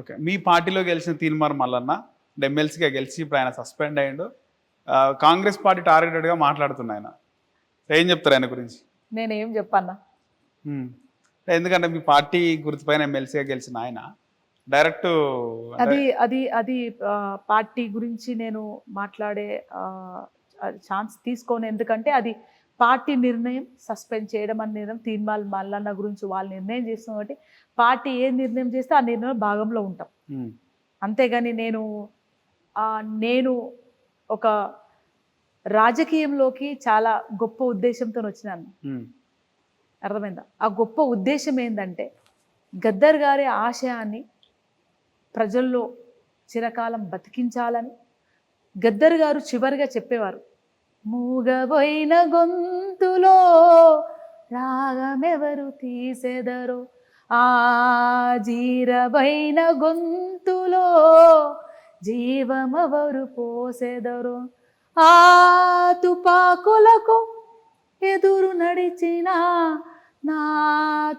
Okay. మీ పార్టీలో గెలిచిన తీన్మార్ మల్లన్న ఎమ్మెల్సీగా గెలిచి ఇప్పుడు ఆయన సస్పెండ్ అయ్యిండు. కాంగ్రెస్ పార్టీ టార్గెటెడ్గా మాట్లాడుతున్నా ఆయన. ఏం చెప్తారు ఆయన గురించి? నేనేం చెప్పన్నా. ఎందుకంటే మీ పార్టీ గుర్తుపైన ఎమ్మెల్సీగా గెలిచిన ఆయన. డైరెక్ట్ అది అది అది పార్టీ గురించి నేను మాట్లాడే ఛాన్స్ తీసుకోను. ఎందుకంటే అది పార్టీ నిర్ణయం సస్పెండ్ చేయడం అనే నిర్ణయం తీర్మాల్ మల్లన్న గురించి వాళ్ళు నిర్ణయం చేస్తున్న కాబట్టి పార్టీ ఏ నిర్ణయం చేస్తే ఆ నిర్ణయం భాగంలో ఉంటాం. అంతేగాని నేను నేను ఒక రాజకీయంలోకి చాలా గొప్ప ఉద్దేశంతో వచ్చినాను. అర్థమైందా? ఆ గొప్ప ఉద్దేశం ఏంటంటే గద్దర్ గారి ఆశయాన్ని ప్రజల్లో చిరకాలం బతికించాలని గద్దర్ గారు చివరిగా చెప్పేవారు. మూగబోయిన గొంతులో రాగమెవరు తీసెదరో? ఆ జీరబైన గొంతులో జీవమవరు పోసెదరో? ఆ తుపాకులకు ఎదురు నడిచిన నా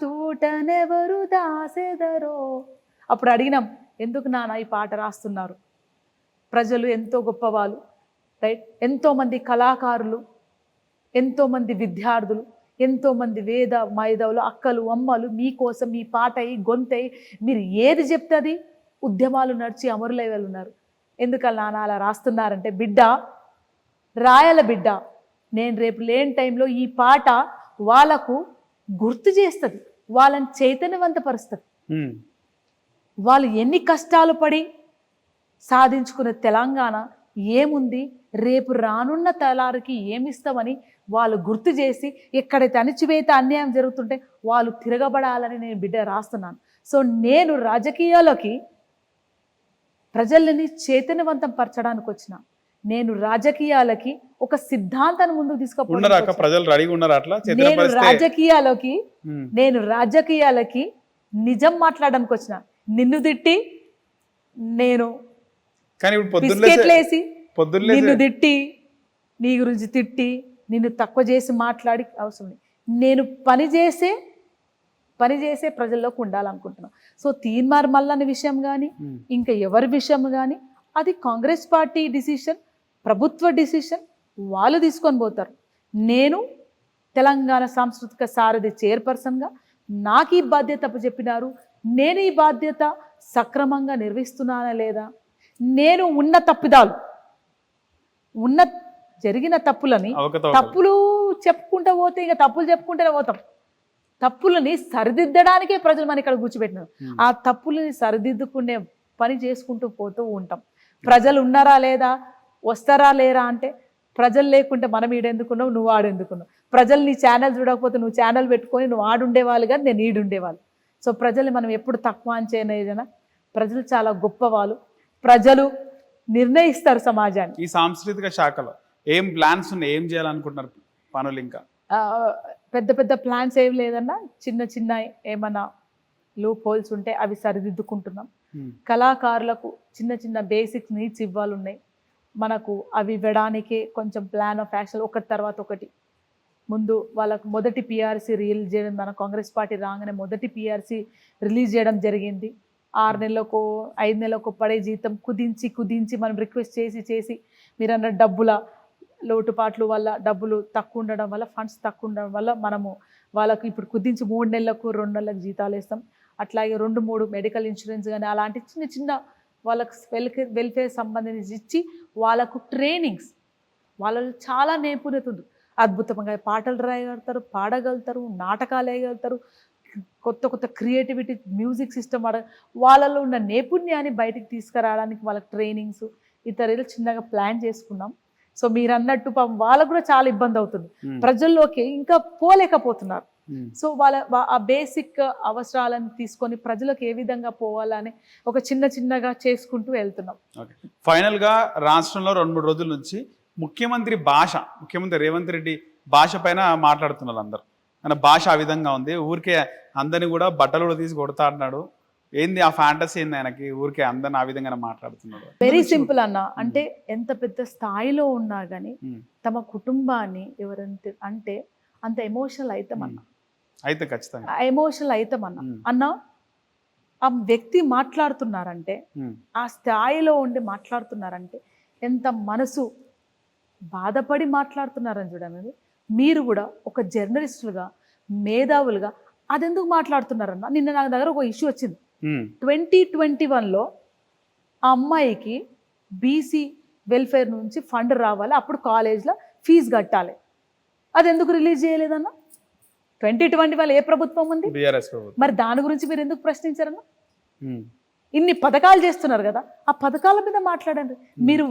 తూటనెవరు దాసెదరో? అప్పుడు అడిగినాం ఎందుకు నాన్న ఈ పాట రాస్తున్నారు? ప్రజలు ఎంతో గొప్పవాళ్ళు. రైట్ ఎంతోమంది కళాకారులు ఎంతోమంది విద్యార్థులు ఎంతోమంది వేద మైదవులు అక్కలు అమ్మలు మీకోసం మీ పాట అయి గొంతై మీరు ఏది చెప్తే అది ఉద్యమాలు నడిచి అమరులై ఉన్నారు ఎందుకలా నాన్న అలా రాస్తున్నారంటే బిడ్డ రాయల బిడ్డ నేను రేపు లేని టైంలో ఈ పాట వాళ్ళకు గుర్తు చేస్తుంది వాళ్ళని చైతన్యవంతపరుస్తుంది. వాళ్ళు ఎన్ని కష్టాలు పడి సాధించుకున్న తెలంగాణ ఏముంది? రేపు రానున్న తలారికి ఏమిస్తామని వాళ్ళు గుర్తు చేసి ఎక్కడైతే అణిచివేత అన్యాయం జరుగుతుంటే వాళ్ళు తిరగబడాలని నేను బిడ్డ రాస్తున్నాను. సో నేను రాజకీయాల్లోకి ప్రజలని చైతన్యవంతం పరచడానికి వచ్చిన. నేను రాజకీయాలకి ఒక సిద్ధాంతాన్ని ముందుకు ప్రజలు రెడీగా ఉన్నారు అట్లా? నేను రాజకీయాలకి. నేను రాజకీయాలకి నిజం మాట్లాడడానికి వచ్చిన. నిన్ను తిట్టి నేను కానీ ఇప్పుడు పొద్దున్నే బిస్కెట్లు వేసి పొద్దున్నే నిన్ను తిట్టి నీ గురించి తిట్టి నిన్ను తక్కువ చేసి మాట్లాడి అవసరం. నేను పని చేసే పని చేసే ప్రజల్లోకి ఉండాలనుకుంటున్నాను సో తీన్మార్ మల్లన్న విషయం కానీ. ఇంకా ఎవరి విషయం కానీ అది కాంగ్రెస్ పార్టీ డిసిషన్ ప్రభుత్వ డిసిషన్ వాళ్ళు తీసుకొని పోతారు నేను తెలంగాణ సాంస్కృతిక సారథి చైర్పర్సన్గా నాకు ఈ బాధ్యత చెప్పినారు నేను ఈ బాధ్యత సక్రమంగా నిర్వహిస్తున్నానా లేదా నేను ఉన్న తప్పిదాలు ఉన్న జరిగిన తప్పులని. తప్పులు చెప్పుకుంటూ పోతే ఇంకా తప్పులు చెప్పుకుంటూనే పోతాం. తప్పులని సరిదిద్దడానికే ప్రజలు మన ఇక్కడ కూర్చోబెట్టినారు. ఆ తప్పులని సరిదిద్దుకునే పని చేసుకుంటూ పోతూ ఉంటాం. ప్రజలు ఉన్నారా లేదా? వస్తారా లేరా అంటే ప్రజలు లేకుంటే మనం ఈడెందుకున్నావు నువ్వు ఆడెందుకున్నావు? ప్రజలు నీ ఛానల్ చూడకపోతే నువ్వు ఛానల్ పెట్టుకొని నువ్వు ఆడుండేవాళ్ళు కానీ నేను ఈడుండేవాళ్ళు. సో ప్రజల్ని మనం ఎప్పుడు తక్కువ అంచేనా ప్రజలు చాలా గొప్పవాళ్ళు. ప్రజలు నిర్ణయిస్తారు సమాజాన్ని. ఈ సాంస్కృతిక శాఖలో ఏం ప్లాన్స్ ఉన్నాయి? ఏం చేయాలనుకుంటున్నారు పనులు ఇంకా? పెద్ద పెద్ద ప్లాన్స్ ఏం లేదన్నా చిన్న చిన్న ఏమన్నా లూప్ హోల్స్ ఉంటే అవి సరిదిద్దుకుంటున్నాం. ఉమ్. కళాకారులకు చిన్న చిన్న బేసిక్ నీడ్స్ ఇవ్వాలున్నాయి. మనకు అవి ఇవ్వడానికి కొంచెం ప్లాన్ ఆఫ్ యాక్షన్ ఒకటి తర్వాత ఒకటి. ముందు వాళ్ళకు మొదటి పిఆర్సీ రిలీజ్ చేయడం మన కాంగ్రెస్ పార్టీ రాగానే మొదటి పిఆర్సీ రిలీజ్ చేయడం జరిగింది. ఆరు నెలలకు ఐదు నెలలకు పడే జీతం కుదించి కుదించి మనం రిక్వెస్ట్ చేసి చేసి మీరు అన్న డబ్బుల లోటుపాట్లు వల్ల డబ్బులు తక్కువ ఉండడం వల్ల ఫండ్స్ తక్కువ ఉండడం వల్ల మనము వాళ్ళకు ఇప్పుడు కుదించి మూడు నెలలకు రెండు నెలలకు జీతాలు వేస్తాం. అట్లాగే రెండు మూడు మెడికల్ ఇన్సూరెన్స్ కానీ అలాంటి చిన్న చిన్న వాళ్ళకు వెల్ఫేర్ వెల్ఫేర్ సంబంధించి ఇచ్చి వాళ్ళకు ట్రైనింగ్స్ వాళ్ళలో చాలా నైపుణ్యత ఉంది. అద్భుతంగా పాటలు రాయగలుగుతారు పాడగలుగుతారు నాటకాలు వేయగలుగుతారు. కొత్త కొత్త క్రియేటివిటీ మ్యూజిక్ సిస్టమ్ ఆడ వాళ్ళలో ఉన్న నైపుణ్యాన్ని బయటికి తీసుకురావడానికి వాళ్ళకి ట్రైనింగ్స్ ఇతరులు చిన్నగా ప్లాన్ చేసుకున్నాం. సో మీరు అన్నట్టు పాపం వాళ్ళకు కూడా చాలా ఇబ్బంది అవుతుంది. ప్రజల్లోకి ఇంకా పోలేకపోతున్నారు. సో వాళ్ళ ఆ బేసిక్ అవసరాలను తీసుకొని ప్రజలకు ఏ విధంగా పోవాలని ఒక చిన్న చిన్నగా చేసుకుంటూ వెళ్తున్నాం. ఫైనల్గా రాష్ట్రంలో రెండు మూడు రోజుల నుంచి ముఖ్యమంత్రి భాష ముఖ్యమంత్రి రేవంత్ రెడ్డి భాష పైన మాట్లాడుతున్నారు అందరు. ఆయన భాష ఆ విధంగా ఉంది. ఊరికే అందరిని కూడా బట్టలు కూడా తీసి కొడతా అన్నాడు ఏంది ఆ ఫ్యాంటసీ ఏంది ఆయనకి? ఊరికే అందరిని ఆ విధంగా మాట్లాడుతున్నాడు. వెరీ సింపుల్ అన్న. అంటే ఎంత పెద్ద స్థాయిలో ఉన్నా కానీ ఉమ్. తమ కుటుంబాన్ని ఎవరంటే అంటే అంత ఎమోషనల్ అవుతాం అన్న. అయితే ఖచ్చితంగా. ఎమోషనల్ అవుతాం అన్న. ఆ వ్యక్తి మాట్లాడుతున్నారంటే ఆ స్థాయిలో ఉండి మాట్లాడుతున్నారంటే ఎంత మనసు బాధపడి మాట్లాడుతున్నారని చూడండి. మీరు కూడా ఒక జర్నలిస్టులుగా మేధావులుగా అదెందుకు మాట్లాడుతున్నారన్న? నిన్న నా దగ్గర ఒక ఇష్యూ వచ్చింది. ట్వంటీ ట్వంటీ వన్లో ఆ అమ్మాయికి బీసీ వెల్ఫేర్ నుంచి ఫండ్ రావాలి. అప్పుడు కాలేజ్లో ఫీజు కట్టాలి. అది ఎందుకు రిలీజ్ చేయలేదన్న? ట్వంటీ ట్వంటీ వన్ ఏ ప్రభుత్వం ఉంది? మరి దాని గురించి మీరు ఎందుకు ప్రశ్నించారన్న. ఇన్ని పథకాలు చేస్తున్నారు కదా ఆ పథకాల మీద మాట్లాడండి. మీరు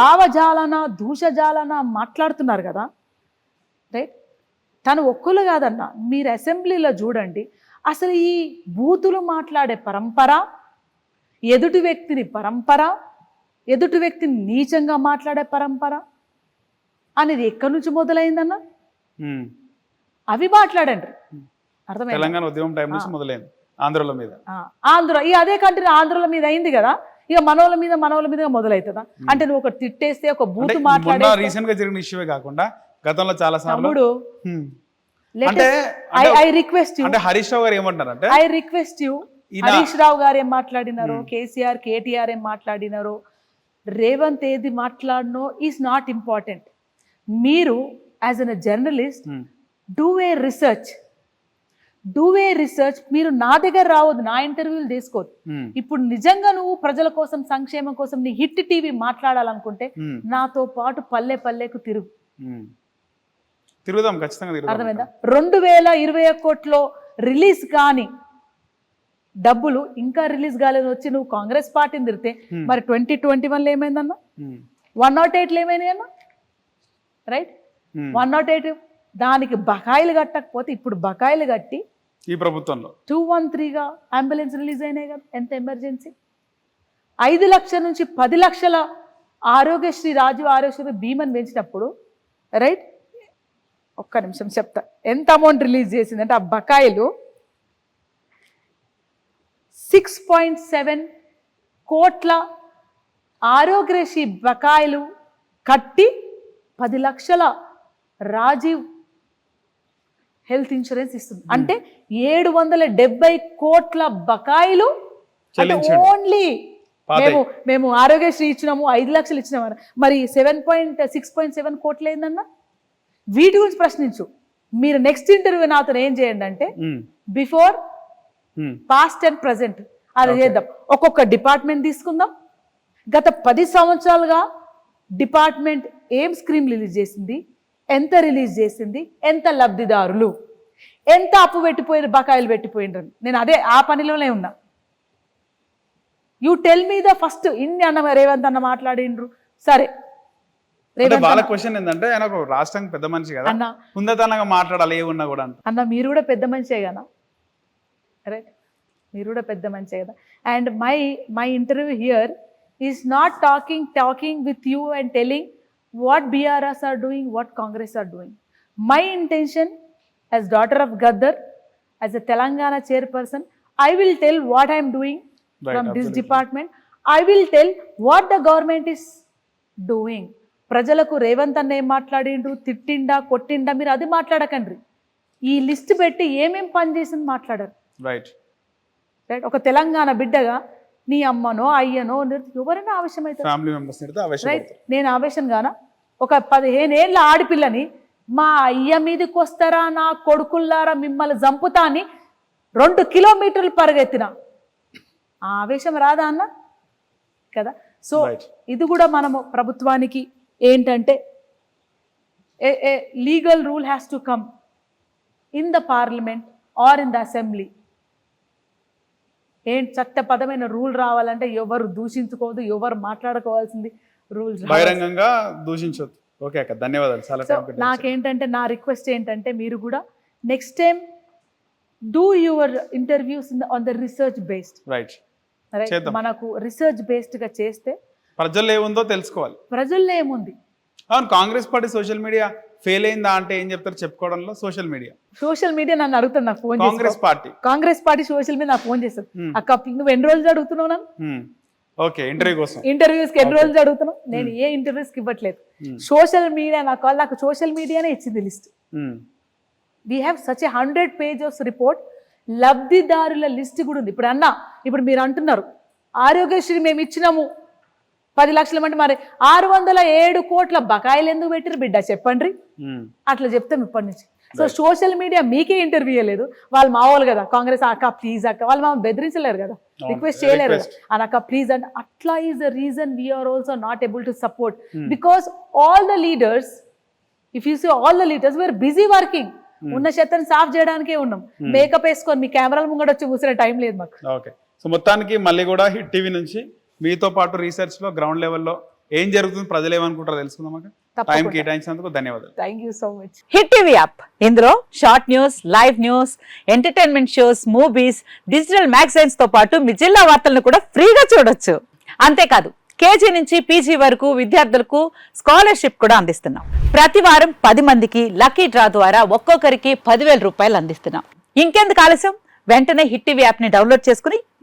భావజాలన దూషజాలన మాట్లాడుతున్నారు కదా రైట్ తను ఒక్కరు కాదన్న మీరు అసెంబ్లీలో చూడండి అసలు ఈ బూతులు మాట్లాడే పరంపర ఎదుటి వ్యక్తిని పరంపర ఎదుటి వ్యక్తిని నీచంగా మాట్లాడే పరంపర అనేది ఎక్కడి నుంచి మొదలైందన్న? అవి మాట్లాడండి. అర్థమైంది? తెలంగాణ ఉద్యమం టైం నుంచి మొదలైంది ఆంధ్రుల మీద. ఆంధ్ర ఈ అదే కంట్రీ ఆంధ్రుల మీద అయింది కదా ఇక మనోళ్ళ మీద మనోళ్ళ మీద మొదలవుతుందా అంటే నువ్వు ఒక తిట్టేస్తే ఒక బూతు మాట్లాడే రీసెంట్గా జరిగిన ఇష్యూవే కాకుండా గతంలో చాలా సార్లు. అంటే us- I అంటే- అంటే హరీష్ రావు గారు ఏమంటారంటే I request you Harish Rao గారు ఏం మాట్లాడినారో కేసీఆర్ కేటీఆర్ ఏం మాట్లాడినారో రేవంత్ ఏది మాట్లాడినో ఈజ్ నాట్ ఇంపార్టెంట్ మీరు as an journalist do a research do a research మీరు నా దగ్గర రావద్దు నా ఇంటర్వ్యూలు తీసుకోవద్దు ఇప్పుడు నిజంగా నువ్వు ప్రజల కోసం సంక్షేమం కోసం నీ హిట్ టీవీ మాట్లాడాలనుకుంటే నాతో పాటు పల్లె పల్లెకు తిరుగు. తిరుగుదాం ఖచ్చితంగా అర్థమైందా? రెండు వేల ఇరవై ఒకటిలో రిలీజ్ కాని డబ్బులు ఇంకా రిలీజ్ కాలేదు వచ్చి నువ్వు కాంగ్రెస్ పార్టీని తిరిగితే. మరి ట్వంటీ ట్వంటీ వన్లో ఏమైందన్న? ఉమ్, వన్ నాట్ ఎయిట్లో ఏమైనాయి అన్న? రైట్. వన్ నాట్ ఎయిట్ దానికి బకాయిలు కట్టకపోతే ఇప్పుడు బకాయిలు కట్టి ఈ ప్రభుత్వంలో. టూ వన్ త్రీగా అంబులెన్స్ రిలీజ్ అయినాయి కదా ఎంత ఎమర్జెన్సీ? ఐదు లక్షల నుంచి పది లక్షల ఆరోగ్యశ్రీ రాజు ఆరోగ్యశ్రీ బీమాని పెంచినప్పుడు రైట్? ఒక్క నిమిషం చెప్తా ఎంత అమౌంట్ రిలీజ్ చేసిందంటే ఆ బకాయిలు సిక్స్ పాయింట్ సెవెన్ కోట్ల ఆరోగ్యశ్రీ బకాయిలు కట్టి పది లక్షల రాజీవ్ హెల్త్ ఇన్సూరెన్స్ ఇస్తుంది అంటే ఏడు వందల డెబ్బై కోట్ల బకాయిలు. ఓన్లీ. మేము మేము ఆరోగ్యశ్రీ ఇచ్చినాము ఐదు లక్షలు ఇచ్చినాము మరి seven point six point seven కోట్లు ఏందన్నా వీటి గురించి ప్రశ్నించు. మీరు నెక్స్ట్ ఇంటర్వ్యూ నాతో ఏం చేయండి అంటే బిఫోర్ పాస్ట్ అండ్ ప్రజెంట్ అది చేద్దాం. ఒక్కొక్క డిపార్ట్మెంట్ తీసుకుందాం. గత పది సంవత్సరాలుగా డిపార్ట్మెంట్ ఏం స్క్రీమ్ రిలీజ్ చేసింది? ఎంత రిలీజ్ చేసింది? ఎంత లబ్ధిదారులు? ఎంత అప్పు పెట్టిపోయిన బకాయిలు పెట్టిపోయినరు నేను అదే ఆ పనిలోనే ఉన్నా. You tell me the first ఇన్ని అన్న రేవంత్ అన్న మాట్లాడిండ్రు. సరే. అంటే వాళ్ళ అన్న- క్వశ్చన్ ఏంటంటే ఆయన ఒక రాష్ట్రానికి పెద్ద మనిషి కదా. అన్న హుందతనంగా మాట్లాడాలి ఏ ఉన్నా కూడా అన్న మీరు కూడా పెద్ద మనిషే కదా. రైట్ మీరు కూడా పెద్ద మనిషే కదా. And my my interview here is not talking talking with you and telling what BRS are doing what Congress are doing my intention as daughter of Gaddar as a Telangana chairperson I will tell what I'm doing from this. Department I will tell what the government is doing ప్రజలకు రేవంత్ అన్న ఏం మాట్లాడిండు తిట్టిండా? కొట్టిండా? మీరు అది మాట్లాడకండి. ఈ list పెట్టి ఏమేం పని చేసింది మాట్లాడరు. రైట్ రైట్ ఒక తెలంగాణ బిడ్డగా నీ అమ్మనో అయ్యనో ఎవరైనా రైట్ ఆవేశపడతారు. నేను ఆవేశం గాన ఒక పదిహేను ఏళ్ళ ఆడపిల్లని మా అయ్య మీదకి వస్తారా? నా కొడుకుల్లారా మిమ్మల్ని చంపుతా అని రెండు కిలోమీటర్లు పరిగెత్తిన? ఆవేశం రాదా అన్న? కదా? సో. ఇది కూడా మనము ప్రభుత్వానికి ఏంటంటే a legal rule has to come in the parliament or in the assembly ఏంటి చట్టపదమైన రూల్ రావాలంటే ఎవరు దూషించుకోవద్దు ఎవరు మాట్లాడుకోవాల్సింది రూల్స్ బహిరంగంగా దూషించొద్దు. ఓకే అక్క ధన్యవాదాలు. చాలా. నాకేంటంటే నా రిక్వెస్ట్ ఏంటంటే మీరు కూడా next time do your interviews on the research based right. మనకు రీసెర్చ్ బేస్డ్గా చేస్తే ప్రజల్లో ఏముందో తెలుసుకోవాలి. ప్రజల్లో ఏముంది? అవును Congress party social media fail అయిందా అంటే ఏం చెప్తారు చెప్పుకోవడంలో సోషల్ మీడియా. సోషల్ మీడియా నన్ను అడుగుతాను నాకు phone Congress party. Congress party social media నాకు ఫోన్ చేస్తారు. అక్క నువ్వు ఎన్ని రోజులు అడుగుతున్నావు నన్ను? ఓకే ఇంటర్వ్యూ కోసం. ఇంటర్వ్యూస్కి ఎన్ని రోజులు అడుగుతున్నావు నేను ఏ ఇంటర్వ్యూస్కి ఇవ్వట్లేదు. Hmm. సోషల్ మీడియా నాకు నాకు సోషల్ మీడియానే ఇచ్చింది list. Um, we have such a 100 pages report. లబ్ధిదారుల లిస్ట్ కూడా ఉంది. ఇప్పుడు అన్న ఇప్పుడు మీరు అంటున్నారు ఆరోగ్యశ్రీ మేము ఇచ్చినాము. పది లక్షల మంది మరి. ఆరు వందల ఏడు కోట్ల బకాయిలు ఎందుకు పెట్టారు బిడ్డ? చెప్పండి. అట్లా చెప్తాం ఇప్పటి నుంచి. సో సోషల్ మీడియా మీకే ఇంటర్వ్యూ ఇవ్వలేదు వాళ్ళు మామూలు కదా. కాంగ్రెస్ అక్క ప్లీజ్ అక్క. వాళ్ళు మామ బెదిరించలేరు కదా. రిక్వెస్ట్ చేయలేరు కదా. Request. అని అక్క ప్లీజ్ అంటే అట్లా is the reason we are also not able to support Hmm. Because all the leaders if you see all the leaders we are busy working Hmm. ఉన్న చెత్తని సాఫ్ చేయడానికే ఉన్నాం. మేకప్ వేసుకొని మీ కెమెరాల ముంగడ వచ్చి కూర్చునే టైం లేదు మాకు. ఓకే సో మొత్తానికి మళ్ళీ కూడా హిట్ టీవీ నుంచి మీతో పాటు రీసెర్చ్లో గ్రౌండ్ లెవెల్లో ఏం జరుగుతుంది ప్రజలు ఏమనుకుంటారో తెలుసుకుందాం టైం కేటాయించినందుకు ధన్యవాదాలు. Thank you so much Hit TV app ఇందులో short news live news entertainment shows movies digital మ్యాగజైన్స్తో పాటు మీ జిల్లా వార్తలను కూడా ఫ్రీగా చూడొచ్చు. అంతేకాదు కేజీ నుంచి పీజీ వరకు విద్యార్థులకు స్కాలర్షిప్ కూడా అందిస్తున్నాం. ప్రతి వారం పది మందికి లక్కీ డ్రా ద్వారా ఒక్కొక్కరికి పదివేల రూపాయలు అందిస్తున్నాం. ఇంకెందుకు ఆలస్యం? వెంటనే హిట్ టీవీ యాప్ని డౌన్లోడ్ చేసుకుని